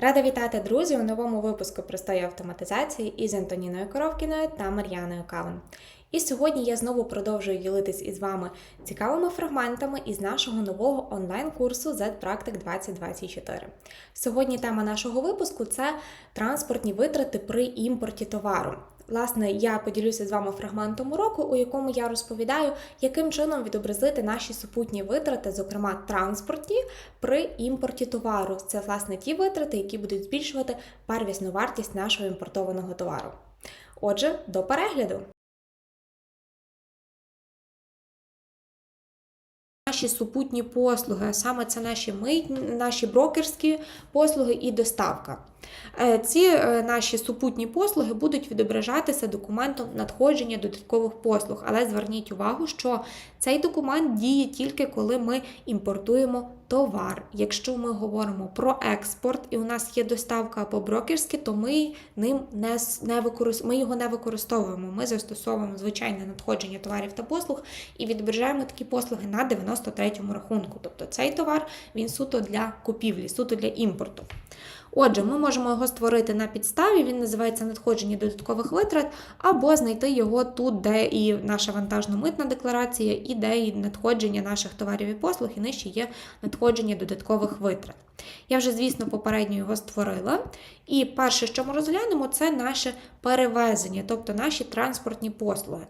Рада вітати друзі у новому випуску простої автоматизації із Антоніною Коровкіною та Мар'яною Кален. І сьогодні я знову продовжую ділитись із вами цікавими фрагментами із нашого нового онлайн-курсу Z-Practic 2024. Сьогодні тема нашого випуску це транспортні витрати при імпорті товару. Власне, я поділюся з вами фрагментом уроку, у якому я розповідаю, яким чином відобразити наші супутні витрати, зокрема транспортні, при імпорті товару. Це власне ті витрати, які будуть збільшувати первісну вартість нашого імпортованого товару. Отже, до перегляду. Наші супутні послуги, а саме це наші мит, наші брокерські послуги і доставка. Е, Ці е, наші супутні послуги будуть відображатися документом надходження додаткових послуг, але зверніть увагу, що цей документ діє тільки коли ми імпортуємо товар. Якщо ми говоримо про експорт і у нас є доставка або брокерські, то ми ним не, не використ... ми його не використовуємо. Ми застосовуємо звичайне надходження товарів та послуг і відображаємо такі послуги на 93-му рахунку. Тобто цей товар він суто для купівлі, суто для імпорту. Отже, ми можемо його створити на підставі, він називається надходження додаткових витрат, або знайти його тут, де і наша вантажно-митна декларація, і де і надходження наших товарів і послуг, і нижче є надходження додаткових витрат. Я вже, звісно, попередньо його створила. І перше, що ми розглянемо, це наше перевезення, тобто наші транспортні послуги.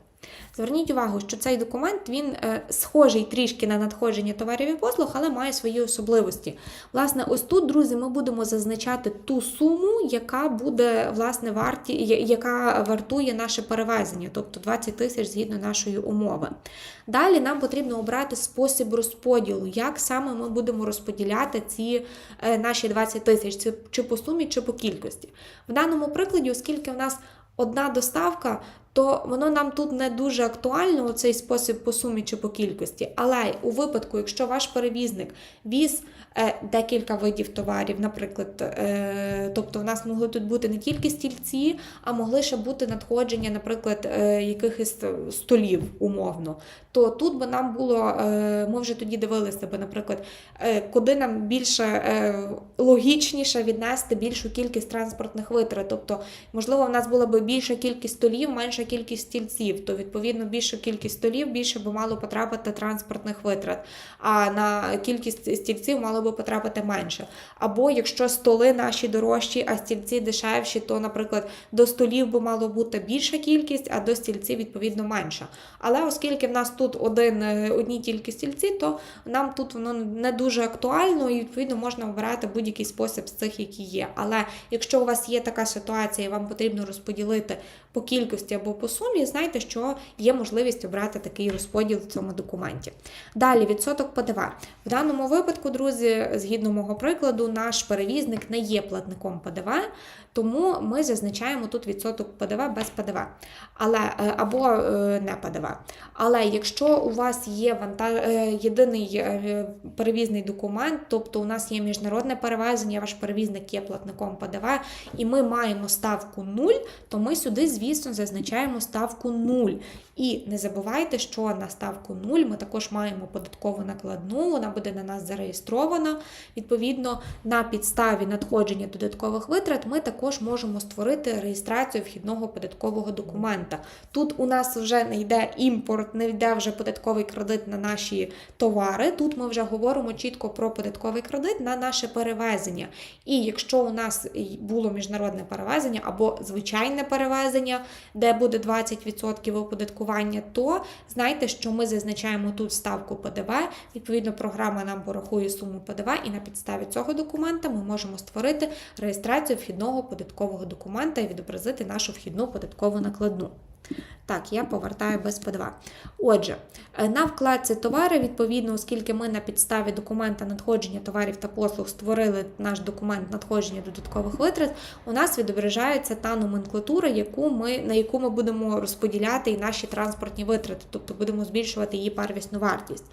Зверніть увагу, що цей документ він е, схожий трішки на надходження товарів і послуг, але має свої особливості. Власне, ось тут, друзі, ми будемо зазначати ту суму, яка буде власне варті, яка вартує наше перевезення, тобто 20 тисяч згідно нашої умови. Далі нам потрібно обрати спосіб розподілу, як саме ми будемо розподіляти ці наші 20 тисяч, чи по сумі, чи по кількості. В даному прикладі, оскільки в нас одна доставка, то воно нам тут не дуже актуально, цей спосіб по сумі чи по кількості. Але у випадку, якщо ваш перевізник віз е, декілька видів товарів, наприклад, е, тобто в нас могли тут бути не тільки стільці, а могли ще бути надходження, наприклад, е, якихось столів умовно, то тут би нам було, ми вже тоді дивилися би, наприклад, куди нам більше логічніше віднести більшу кількість транспортних витрат. Тобто, можливо, в нас була б більша кількість столів, менша кількість стільців, то відповідно більша кількість столів більше би мало потрапити транспортних витрат, а на кількість стільців мало би потрапити менше. Або якщо столи наші дорожчі, а стільці дешевші, то, наприклад, до столів би мало бути більша кількість, а до стільців відповідно менша. Але оскільки в нас тут один, е, одні тільки стільці, то нам тут воно не дуже актуально і відповідно можна обирати будь-який спосіб з цих, які є. Але якщо у вас є така ситуація, і вам потрібно розподілити по кількості або по сумі, знайте, що є можливість обрати такий розподіл в цьому документі. Далі відсоток ПДВ. В даному випадку, друзі, згідно мого прикладу, наш перевізник не є платником ПДВ, тому ми зазначаємо тут відсоток ПДВ без ПДВ, але е, або е, не ПДВ. Але якщо у вас є вантаж... е, єдиний перевізний документ, тобто у нас є міжнародне перевезення, ваш перевізник є платником ПДВ, і ми маємо ставку 0, то ми сюди, звісно, зазначаємо ставку 0. І не забувайте, що на ставку 0 ми також маємо податкову накладну, вона буде на нас зареєстрована. Відповідно, на підставі надходження додаткових витрат ми також можемо створити реєстрацію вхідного податкового документа. Тут у нас вже не йде імпорт, не йде вже податковий кредит на наші товари. Тут ми вже говоримо чітко про податковий кредит на наше перевезення. І якщо у нас було міжнародне перевезення або звичайне перевезення, де буде 20% оподаткування, то знайте, що ми зазначаємо тут ставку ПДВ. Відповідно, програма нам порахує суму ПДВ, і на підставі цього документа ми можемо створити реєстрацію вхідного податкового документа і відобразити нашу вхідну податкову накладну. Так, я повертаю без ПДВ. Отже, на вкладці товари, відповідно, оскільки ми на підставі документа надходження товарів та послуг створили наш документ надходження додаткових витрат, у нас відображається та номенклатура, яку ми, на яку ми будемо розподіляти і наші транспортні витрати, тобто будемо збільшувати її первісну вартість.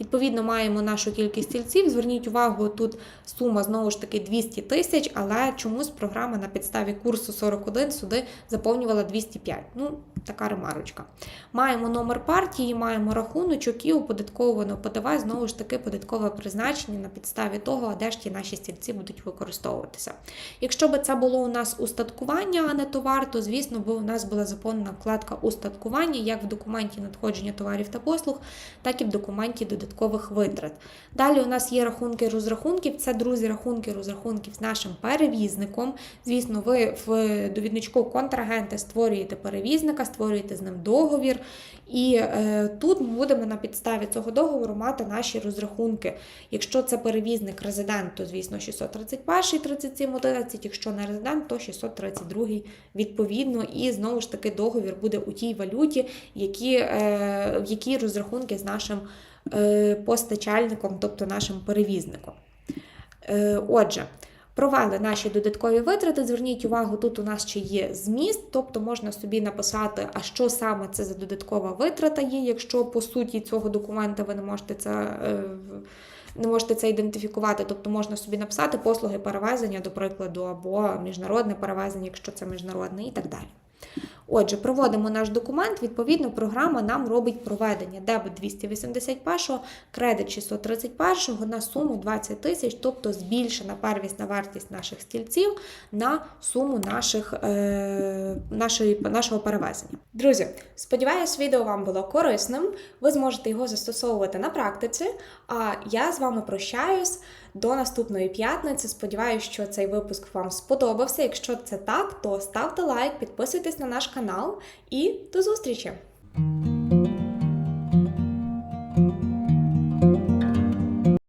Відповідно, маємо нашу кількість стільців. Зверніть увагу, тут сума знову ж таки 200 тисяч, але чомусь програма на підставі курсу 41 сюди заповнювала 205. Ну, така ремарочка. Маємо номер партії, маємо рахуночок і оподатковано ПДВ, знову ж таки, податкове призначення на підставі того, де ж ті наші стільці будуть використовуватися. Якщо б це було у нас устаткування, а не товар, то звісно б у нас була заповнена вкладка устаткування як в документі надходження товарів та послуг, так і в документі додаткових витрат. Далі у нас є рахунки розрахунків. Це друзі, рахунки розрахунків з нашим перевізником. Звісно, ви в довідничку контрагенти створюєте перевізника, створюєте з ним договір. І е, тут будемо на підставі цього договору мати наші розрахунки. Якщо це перевізник резидент, то звісно 631, 37, 11, якщо не резидент, то 632 відповідно. І знову ж таки договір буде у тій валюті, які, е, в якій розрахунки з нашим е, постачальником, тобто нашим перевізником. Е, Отже, провели наші додаткові витрати. Зверніть увагу, тут у нас ще є зміст, тобто можна собі написати, а що саме це за додаткова витрата є, якщо по суті цього документа ви не можете це. е, Не можете це ідентифікувати, тобто можна собі написати послуги перевезення, до прикладу, або міжнародне перевезення, якщо це міжнародне, і так далі. Отже, проводимо наш документ. Відповідно, програма нам робить проведення дебет 281, кредит 631 на суму 20 тисяч, тобто збільшена первісна вартість наших стільців на суму наших, е, нашої, нашого перевезення. Друзі, сподіваюсь, відео вам було корисним. Ви зможете його застосовувати на практиці. А я з вами прощаюсь до наступної п'ятниці. Сподіваюсь, що цей випуск вам сподобався. Якщо це так, то ставте лайк, підписуйтесь на наш канал і до зустрічі!